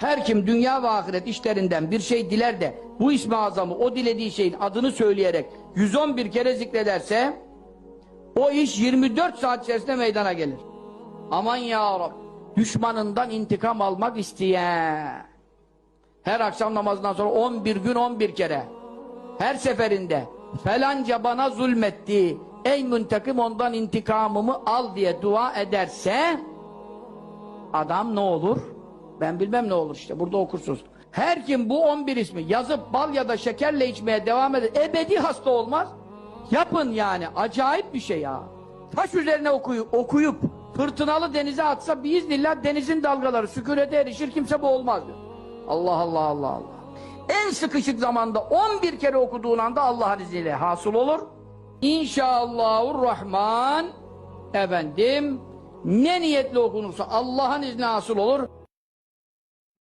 Her kim dünya ve ahiret işlerinden bir şey diler de bu ismi azamı o dilediği şeyin adını söyleyerek 111 kere zikrederse o iş 24 saat içerisinde meydana gelir. Aman ya Rab düşmanından intikam almak isteyen her akşam namazından sonra 11 gün 11 kere her seferinde felanca bana zulmetti ey müntekim ondan intikamımı al diye dua ederse adam ne olur? Ben bilmem ne olur işte burada okursunuz. Her kim bu 11 ismi yazıp bal ya da şekerle içmeye devam eder ebedi hasta olmaz. Yapın yani acayip bir şey ya. Taş üzerine okuyup, okuyup fırtınalı denize atsa biiznillah denizin dalgaları sükunete erişir kimse boğulmaz diyor. Allah Allah Allah Allah. En sıkışık zamanda 11 kere okuduğun anda Allah'ın izniyle hasıl olur. İnşallahurrahman efendim ne niyetle okunursa Allah'ın izni hasıl olur.